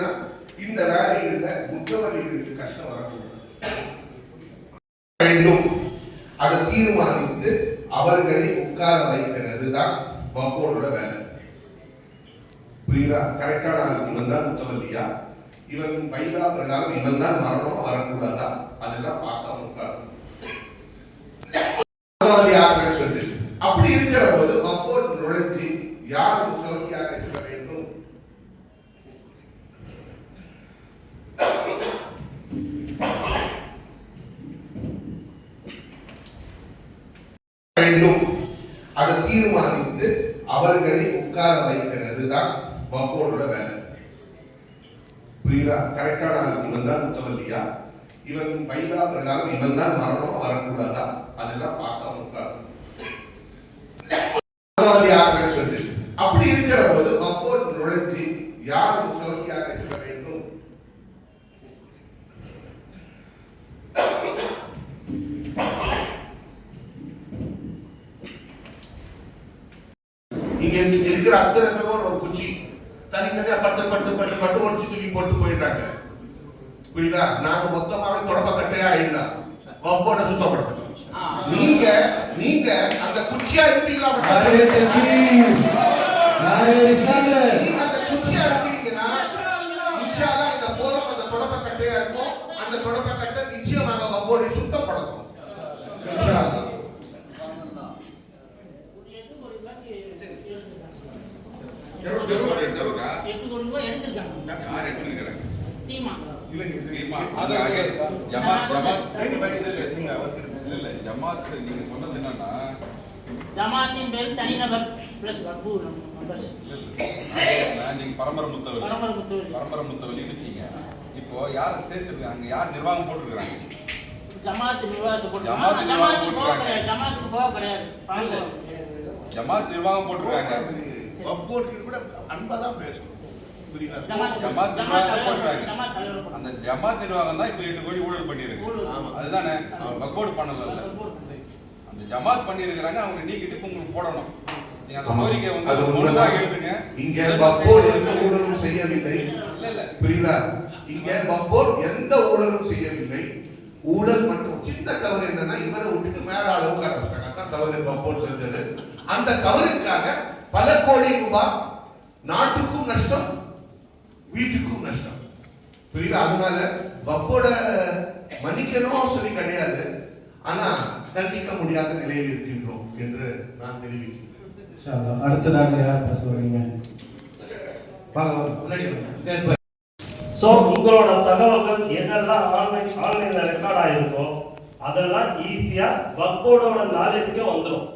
ஏன்னா இந்த வேலைகளில் முற்றவர்களுக்கு கஷ்டம் வரக்கூடாது. வேண்டும். அதை தீர்மானித்து அவர்களை உட்கார வைக்கிறது தான் வக்கோலோட வேலை. புரியுதா? கரெக்டான இவன் தான் முத்தவல்லியா? இவன் பைலா பிரகாரம் இவன் தான் வரணும் வரக்கூடாதா? அதெல்லாம் பார்க்காம உட்காரணும். சொல்லு அப்படி இருக்கிற போது அப்போ நுழைஞ்சு யார் முத்தவல்லியாக இருக்க வேண்டும் அதை தீர்மானித்து அவர்களை உட்கார வைக்கிறது தான் வக்கோலோட வேலை புரியுதா கரெக்டான ஆள் இவன் இல்லையா? இவன் பைபிளா பிரகாரம் இவன் தான் மரணம் வரக்கூடாதா? அதெல்லாம் பார்க்காம உட்காரணும் முத்தவல்லி அப்படி இருக்கிற போது அப்போ நுழைஞ்சு யார் முத்தவல்லியாக இருக்க வேண்டும் இங்க இங்க இருக்கிற அத்தனை பேரும் ஒரு குச்சி தனித்தனியா பட்டு பட்டு பட்டு பட்டு ஒடிச்சு தூக்கி போட்டு போயிட்டாங்க புரியுதா நாங்க மொத்தமாவே ஆயிடலாம் வம்போட சுத்தப்படுத்தணும். நீங்க நீங்க அந்த குச்சியா ரிசாலத் நீங்க அந்த குச்சியா இருக்கீங்கன்னா இன்ஷால்லா இந்த போரம் அந்த தொடப்ப கட்டையா இருக்கும் அந்த தொடப்ப கட்டை நிச்சயமாக எட்டு கோடி ரூபாய் எடுத்திருக்காங்க. நீங்க சொன்னது என்னன்னா ஜமாத்தின் பேர் தனிநபர் பிளஸ் வக்பு மெம்பர்ஸ் நீங்க பரம்பரை முத்தவலி பரம்பரை முத்தவலி. பரம்பரை முத்தவலின்னு வச்சீங்க இப்போ யாரை சேர்த்துருக்காங்க யார் நிர்வாகம் போட்டுருக்காங்க ஜமாத் நிர்வாகத்தை போட்டு ஜமாத்துக்கு போக நிர்வாகம் கிடையாது. ஜமாத்துக்கு போக கிடையாது. ஜமாத் நிர்வாகம் போட்டுருக்காங்க. வக்கோலுக்கு கூட அன்பா தான் பேசணும். புரியுதா? ஜமாத் நிர்வாகம். அந்த ஜமாத் நிர்வாகம் தான் இப்போ எட்டு கோடி ஊழல் பண்ணியிருக்கு. அதுதானே? வக்கோடு பண்ணல. அந்த ஜமாத் பண்ணியிருக்கிறாங்க அவங்க நீக்கிட்டு இப்ப உங்களுக்கு போடணும். இங்க செய்ய- எந்த ஊழலும் செய்யவில்லை. இல்ல இல்ல. புரியுதா? இங்க வப்போர் எந்த ஊழலும் செய்யவில்லை. ஊழல் மற்றும் சின்ன தவறு என்னன்னா இவரை விட்டுட்டு மேல ஆள உட்கார வச்சாங்க அதான் தவறு வப்போர் செஞ்சது. அந்த தவறுக்காக பல கோடி ரூபாய் நாட்டுக்கும் நஷ்டம் புரியுதா? அதனால வப்போட மன்னிக்கணும் சொல்லி கிடையாது. ஆனா தண்டிக்க முடியாத நிலையில் இருக்கின்றோம் என்று நான் தெரிவிக்கிறேன். அடுத்ததாக யார் பேச வரீங்க. ஸோ உங்களோட தகவல்கள் என்னெல்லாம் ஆன்லைன் ஆன்லைனில் ரெக்கார்ட் ஆகிருக்கோ அதெல்லாம் ஈஸியாக வக்கோடோட நாலேஜுக்கே வந்துடும்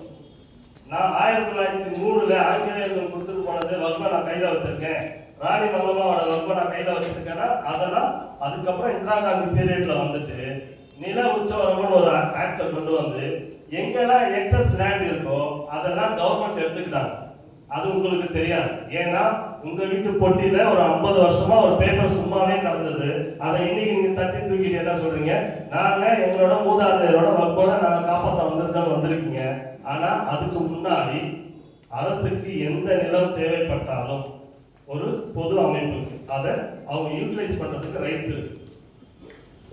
நான் ஆயிரத்தி தொள்ளாயிரத்தி மூணுல ஆங்கிலேயர்கள் கொடுத்துட்டு போனது வக்பை நான் கையில் வச்சிருக்கேன். ராணி மல்லம்மாவோட ரொம்ப நான் கையில் வச்சிருக்கேன்னா அதெல்லாம் அதுக்கப்புறம் இந்திரா காந்தி பீரியட்ல வந்துட்டு நில உற்சவரம்னு ஒரு ஆக்டை கொண்டு வந்து எங்கெல்லாம் எக்ஸஸ் லேண்ட் இருக்கோ அதெல்லாம் கவர்மெண்ட் எடுத்துக்கிட்டாங்க. அது உங்களுக்கு தெரியாது. ஏன்னா உங்க வீட்டு பொட்டியில ஒரு ஐம்பது வருஷமா ஒரு பேப்பர் சும்மாவே நடந்தது அதை இன்னைக்கு நீங்க தட்டி தூக்கிட்டு என்ன சொல்றீங்க? நாங்க எங்களோட மூதாதையரோட வக்கோட நாங்க காப்பாற்ற வந்திருக்கோம் வந்திருக்கீங்க. ஆனா அதுக்கு முன்னாடி அரசுக்கு எந்த நிலம் தேவைப்பட்டாலும் ஒரு பொது அமைப்புக்கு அதை அவங்க யூட்டிலைஸ் பண்றதுக்கு ரைட்ஸ் இருக்கு.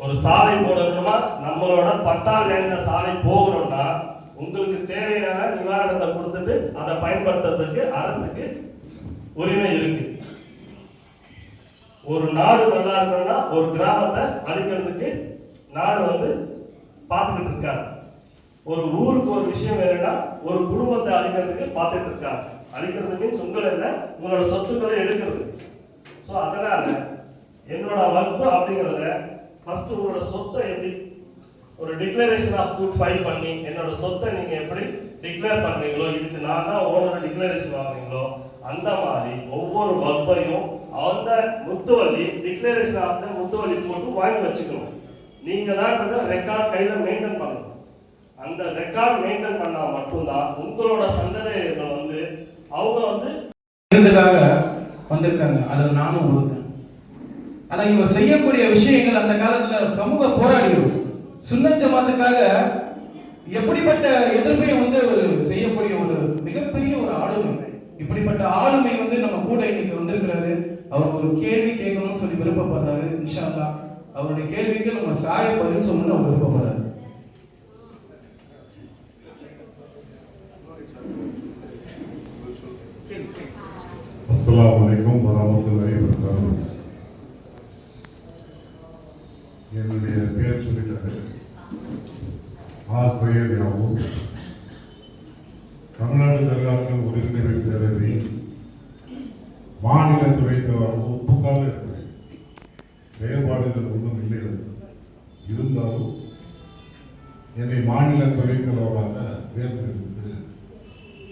ஒரு சாலை போடணும்னா நம்மளோட பட்டா லேண்ட்ல சாலை போகணும்னா உங்களுக்கு தேவையான நிவாரணத்தை கொடுத்துட்டு அதை பயன்படுத்துறதுக்கு அரசுக்கு உரிமை இருக்கு. ஒரு நாடு நல்லா இருக்கணும்னா ஒரு கிராமத்தை அழிக்கிறதுக்கு நாடு வந்து பார்த்துக்கிட்டு இருக்காரு ஒரு ஊருக்கு ஒரு விஷயம் வேணும்னா ஒரு குடும்பத்தை அழிக்கிறதுக்கு பார்த்துட்டு இருக்காங்க. அழிக்கிறது மீன்ஸ் உங்களை இல்லை உங்களோட சொத்துக்களை எடுக்கிறது. ஸோ அதனால என்னோட வகுப்பு அப்படிங்கிறத ஃபர்ஸ்ட் உங்களோட சொத்தை எப்படி ஒரு டிக்ளரேஷன் ஆஃப் சூட் ஃபைல் பண்ணி என்னோட சொத்தை நீங்க எப்படி டிக்ளேர் பண்றீங்களோ இதுக்கு நான் தான் ஓனர் டிக்ளரேஷன் வாங்குறீங்களோ அந்த மாதிரி ஒவ்வொரு வகுப்பையும் அந்த முத்துவலி டிக்ளரேஷன் ஆஃப் த முத்துவலி போட்டு வாங்கி வச்சுக்கணும். நீங்க தான் ரெக்கார்ட் கையில மெயின்டைன் பண்ணணும். அந்த ரெக்கார்ட் மெயின்டைன் பண்ணா மட்டும்தான் உங்களோட சந்ததிகள் வந்து அவங்க வந்து விருதுக்காக வந்திருக்காங்க. அதில் நானும் ஒருத்தன் ஆனால் இவர் செய்யக்கூடிய விஷயங்கள் அந்த காலத்தில் சமூக போராடிகள் சுன்ன ஜமாத்துக்காக எப்படிப்பட்ட எதிர்ப்பை வந்து ஒரு செய்யக்கூடிய ஒரு மிகப்பெரிய ஒரு ஆளுமை. இப்படிப்பட்ட ஆளுமை வந்து நம்ம கூட இன்னைக்கு வந்திருக்கிறாரு. அவர் ஒரு கேள்வி கேட்கணும்னு சொல்லி விருப்பப்படுறாரு. இன்ஷா அவருடைய கேள்விக்கு நம்ம சாய பதில் சொல்லணும்னு அவர் விருப்பப்படுறாரு. அஸ்ஸலாமு அலைக்கும் வரமத்துல்லாஹி வபரகாத்துஹு என்னுடைய பேர் சொல்லிட்டாரு ஆசிரியர் சையத் தமிழ்நாடு தர்காக்கள் ஒருங்கிணை பேரவை மாநில துறைக்கு ஒப்புக்காக இருக்கிறேன் செயல்பாடுகள் ஒன்றும் இல்லை இருந்தாலும் என்னை மாநில துறைத்தலைவராக தேர்ந்தெடுத்து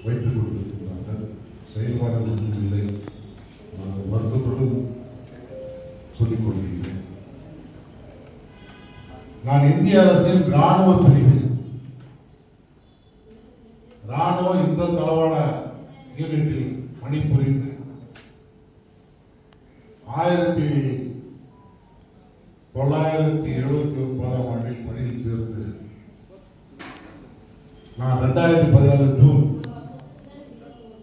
வைத்துக் கொண்டிருக்கிறார்கள் செயல்பாடுகள் ஒன்றும் இல்லை நான் இந்திய அரசின் ராணுவ பிரிவில். இராணுவ யுத்த தளவாட யூனிட்டில் பணிபுரிந்து ஆயிரத்தி தொள்ளாயிரத்தி எழுபத்தி ஒன்பதாம் ஆண்டில் பணியில் சேர்ந்து நான் ரெண்டாயிரத்தி பதினாலு ஜூன்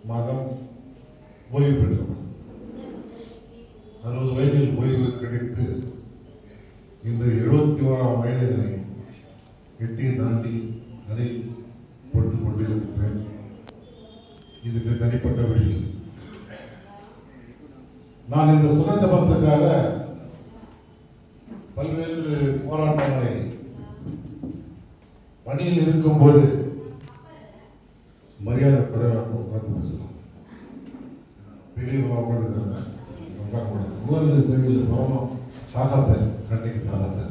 மாதம் ஓய்வு பெற்றவன் அறுபது வயதில் ஓய்வு கிடைத்து இன்று எழுபத்தி ஓராம் வயதினை எட்டி தாண்டி நடை போட்டுக் கொண்டிருக்கிறேன் இதுக்கு தனிப்பட்ட விஷயம் நான் இந்த சுதந்திர பத்துக்காக பல்வேறு போராட்டங்களை பணியில் இருக்கும்போது மரியாதை குறைவாக உட்கார்ந்து பேசலாம் பெரியவங்க உட்காந்துருக்காங்க உட்காரக்கூடாது உலக சாகத்தை கண்டிக்கு சாகத்தை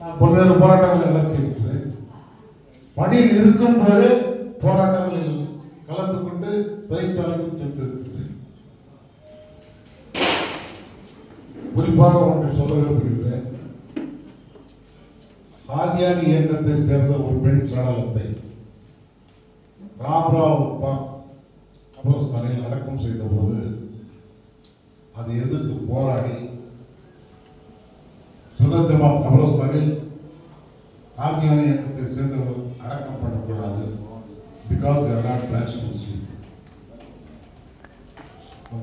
நான் பல்வேறு போராட்டங்களை நடத்தியிருக்கிறேன். பணியில் இருக்கும் போதே போராட்டங்களில் கலந்து கொண்டு சிறைச்சாலைக்கும் சென்றிருக்கிறேன். குறிப்பாக ஒன்று சொல்ல விரும்புகிறேன். ஆதியானி இயக்கத்தை சேர்ந்த ஒரு பெண் சடலத்தை ராம்ராவ் கபரஸ்தானில் அடக்கம் செய்த போது அதை எதிர்த்து போராடி சுதந்திரமா கபரஸ்தானில் ஆதியானி இயக்கத்தை சேர்ந்தவர்கள் அடக்கம் பண்ணக்கூடாது பிகாஸ் முஸ்லீம்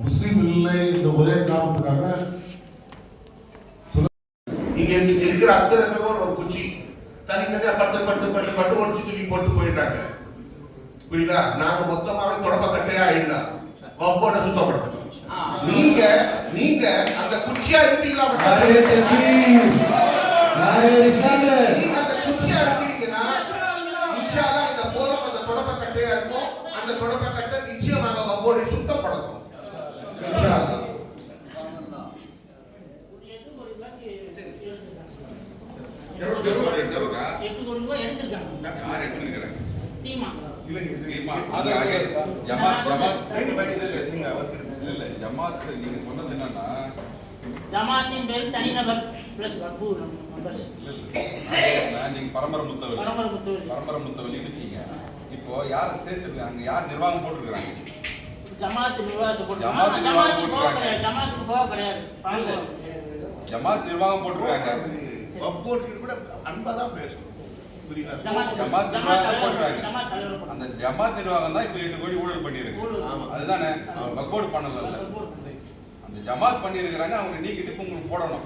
முஸ்லீம் இல்லை இந்த ஒரே காரணத்துக்காக இங்கே இருக்கிற அத்தனை பேரும் ஒரு குச்சி தனித்தனியா பட்டு பட்டு ஒடிச்சு தூக்கி போட்டு போயிட்டாங்க. புரியுதா? நாங்க மொத்தமாவே தொடப்ப கட்டையா இல்ல. வப்போட சுத்தப்படுத்தணும். நீங்க நீங்க அந்த குச்சியா இருப்பீங்களா! நீங்க அந்த குச்சியா இருக்கீங்கன்னா இன்ஷா அல்லாஹ் இந்த போரம் அந்த தொடப்ப கட்டையா இருக்கும். அந்த தொடப்ப கட்டை நிச்சயமாக வப்போட சுத்தப்படுத்தும் இன்ஷா அல்லாஹ் ஜரூர் ஜரூர் ஜரூரா எட்டு கோடி ரூபாய் எடுத்திருக்காங்க. யார் எடுத்துருக்கிறாங்க என்னன்னா ஜமாத்தின் பேர் தனிநபர் பிளஸ் வக்பு மெம்பர்ஸ் நீங்க பரம்பரை முத்தவழி பரம்பரை முத்தவரி பரம்பரை முத்தவழின்னு வச்சீங்க இப்போ யாரை சேர்த்துருக்காங்க? யார் நிர்வாகம் போட்டிருக்காங்க ஜமாத் நிர்வாகத்தை போட்டு ஜமாத் போக நிர்வாகம் கிடையாது. ஜமாத்துக்கு போக கிடையாது. ஜமாத் நிர்வாகம் போட்டிருக்காங்க. கூட அன்பா தான் பேசணும் அந்த ஜமாத் நிர்வாகம் தான் இப்போ எட்டு கோடி ஊழல். ஆமா. அதுதானே? பக்கோடு பண்ணல அந்த ஜமாத் பண்ணியிருக்கிறாங்க அவங்க நீக்கிட்டு இப்ப உங்களுக்கு போடணும்.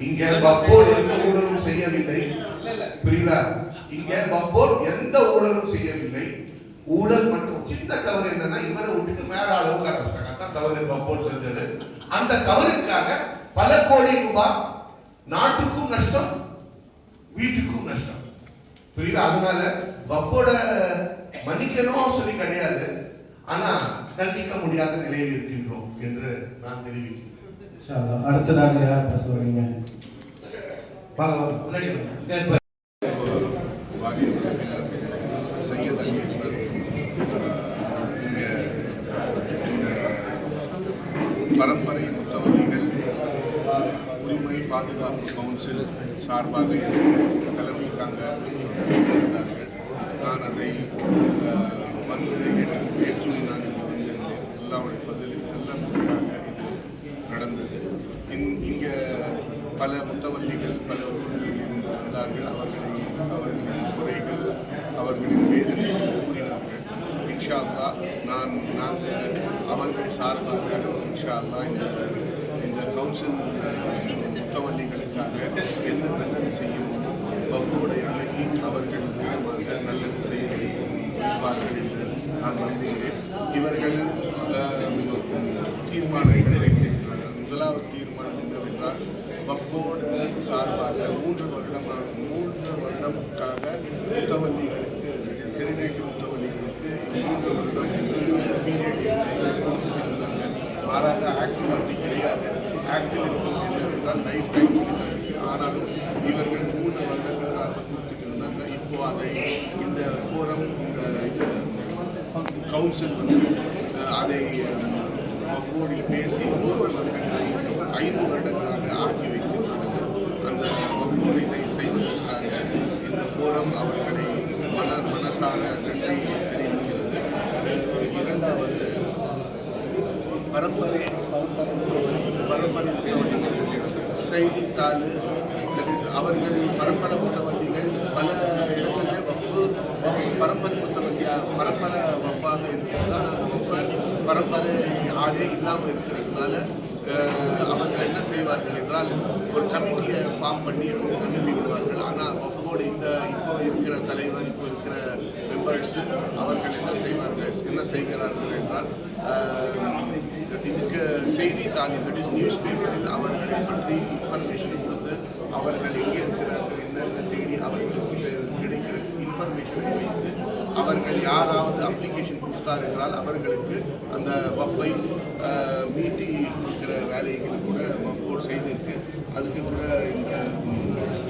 இங்க செய்ய எந்த ஊழலும் செய்யவில்லை. இல்ல இல்ல. புரியுதா? இங்க வப்போர் எந்த ஊழலும் செய்யவில்லை. ஊழல் மற்றும் சின்ன தவறு என்னன்னா இவரை விட்டுட்டு மேல அளவுக்கு ஆரம்பிச்சாங்க அதான் தவறு வப்போர் செஞ்சது. அந்த தவறுக்காக பல கோடி ரூபாய் நாட்டுக்கும் நஷ்டம் வீட்டுக்கும் நஷ்டம். புரியுதா? அதனால வப்போட மன்னிக்கணும் சொல்லி கிடையாது. ஆனா தண்டிக்க முடியாத நிலையில் இருக்கின்றோம் என்று நான் தெரிவிக்கிறேன். அடுத்ததாக யார் பேச வரீங்க முன்னாடி வாங்க. ஸ்டேஜ் பாருங்க. சையத் அலி அக்பர் இங்கே இந்த பரம்பரை முத்தவழிகள் உரிமை பாதுகாப்பு கவுன்சில் சார்பாக தலைமைக்காங்க இருந்தார்கள். நான் அதை அஹ், வந்து ஏற்று நான் இங்கு வந்திருந்தேன் அல்லாவுடைய ஃபெசிலிட்டி நல்ல முறையாக இது நடந்தது. இன் இங்கே பல முத்தவல்லிகள் பல ஊர்களில் இருந்து வந்தார்கள். அவர்களின் அவர்களின் குறைகள் அவர்களின் வேதனைகள் கூறினார்கள். இன்ஷா நான் நாங்கள் அவர்கள் சார்பாக இன்ஷா அல்லாஹ் இந்த இந்த கவுன்சில் முத்தவல்லிகளுக்காக என்ன நல்லது செய்யும் வகுப்போடு அழகி அவர்கள் மூலமாக நல்லது செய்ய வைப்பார்கள் என்று நான் நம்புகிறேன். இவர்கள் தீர்மானம் தீர்மானங்களை வைத்திருக்கிறார்கள் முதலாவது தீர்மானம் என்னவென்றால் வஃபோடு சார்பாக மூன்று வருடம் மூன்று வருடம்காக முத்தவல்லிகளுக்கு ஹெரிடேஜ் முத்தவல்லிகளுக்கு மூன்று வருடம் பீரியட் கொடுத்துருந்தாங்க மாறாக ஆக்டிவ் அப்படி கிடையாது ஆக்டிவ் இருக்கும் என்னவென்றால் லைஃப் டைம் ஆனாலும் இவர்கள் மூன்று வருடங்களாக கொடுத்துட்டு இருந்தாங்க இப்போ அதை இந்த ஃபோரம் இந்த இது கவுன்சில் வந்து அதை போர்டில் பேசி மூன்று ஐந்து வருடங்களாக ஆக்கி வைத்து அந்த வகுப்போடு செய்வதற்காக இந்த ஃபோரம் அவர்களை மன மனசார நன்றி தெரிவிக்கிறது. இரண்டாவது பரம்பரை பரம்பரை செய்தித்தாள் அவர்கள் பரம்பரை முத்தவல்லிகள் பல இடங்களில் வஃபு பரம்பரை பரம்பரை வஃபாக இருக்கிறது? அந்த வஃப பரம்பரை ஆளே இல்லாமல் இருக்கிறதுனால அவர்கள் என்ன செய்வார்கள் என்றால் ஒரு கமிட்டியை ஃபார்ம் பண்ணி ஒரு அனுப்பி விடுவார்கள். ஆனால் வஃபோடு இந்த இப்போ இருக்கிற தலைவர் இப்போ இருக்கிற மெம்பர்ஸ் அவர்கள் என்ன செய்வார்கள் என்ன செய்கிறார்கள் என்றால் இதுக்கு செய்தித்தாள் தட் இஸ் நியூஸ் பேப்பரில் அவர்களை பற்றி இன்ஃபர்மேஷன் கொடுத்து அவர்கள் எங்கே இருக்கிறார்கள் என்னென்ன தேடி அவர்களுக்கு கிடைக்கிற இன்ஃபர்மேஷனை அவர்கள் யாராவது அப்ளிகேஷன் கொடுத்தார் என்றால் அவர்களுக்கு அந்த வஃபை மீட்டி கொடுக்குற வேலைகள் கூட வஃபோர் செய்திருக்கு அதுக்கு கூட இந்த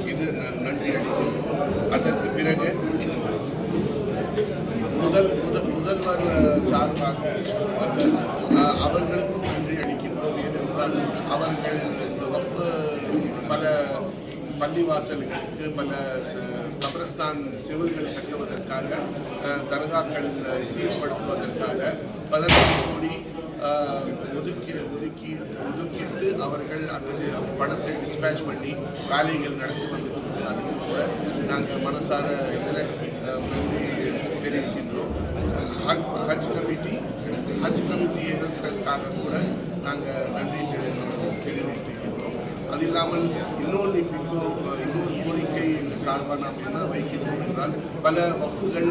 இது நன்றி அளிக்கும் அதற்கு பிறகு முதல் முதல் முதல்வர் சார்பாக அந்த அவர்களுக்கும் நன்றி அளிக்கின்றோம். ஏனென்றால் அவர்கள் இந்த வஃபு பல பள்ளிவாசல்களுக்கு பல ச- கபரஸ்தான் சிவர்கள் கட்டுவதற்காக தர்காக்கள் சீர்படுத்துவதற்காக பதினெட்டு கோடி ஒதுக்கி ஒதுக்கி ஒதுக்கிட்டு அவர்கள் அந்த பணத்தை டிஸ்பேச் பண்ணி வேலைகள் நடத்தி வந்துட்டு அதுக்கு கூட நாங்கள் மனசார இதில் நன்றி தெரிவிக்கின்றோம். ஹஜ் கமிட்டி ஹஜ் கமிட்டி எதற்காக கூட நாங்கள் நன்றி தெரி- தெரிவித்திருக்கின்றோம் அது இல்லாமல் இன்னொன்று இப்போ இன்னொரு கோரிக்கை எங்கள் சார்பான அப்படின்னா பல வஃப்புகள்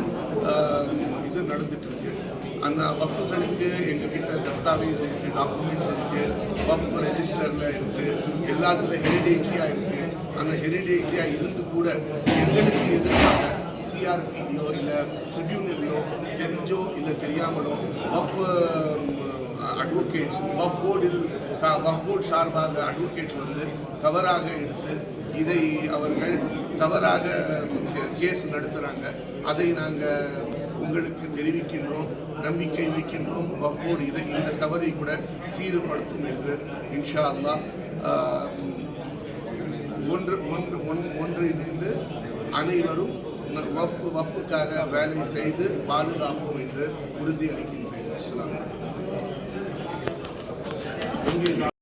இது நடந்துட்டு இருக்கு அந்த வஃப்புகளுக்கு எங்ககிட்ட தஸ்தாவேஸ் இருக்கு டாக்குமெண்ட்ஸ் இருக்கு வஃப் ரெஜிஸ்டர்ல இருக்கு எல்லாத்துல ஹெரிடேட்டரியா இருக்கு. அந்த ஹெரிடேட்டரியா இருந்து கூட எங்களுக்கு எதிராக சிஆர்பியோ இல்லை ட்ரிபியூனல்லோ தெரிஞ்சோ இல்லை தெரியாமலோ வஃப் அட்வொகேட்ஸ் வஃப் போர்டில் சா வஃப் போர்ட் சார்பாக அட்வொகேட்ஸ் வந்து தவறாக இதை அவர்கள் தவறாக கேஸ் நடத்துகிறாங்க அதை நாங்கள் உங்களுக்கு தெரிவிக்கின்றோம் நம்பிக்கை வைக்கின்றோம். வகோடு இதை இந்த தவறை கூட சீர்படுத்தும் என்று இன்ஷா அல்லா ஒன்று ஒன்று ஒன் ஒன்றிணைந்து அனைவரும் வஃப் வஃப்புக்காக வேலை செய்து பாதுகாப்போம் என்று உறுதியளிக்கின்றேன்.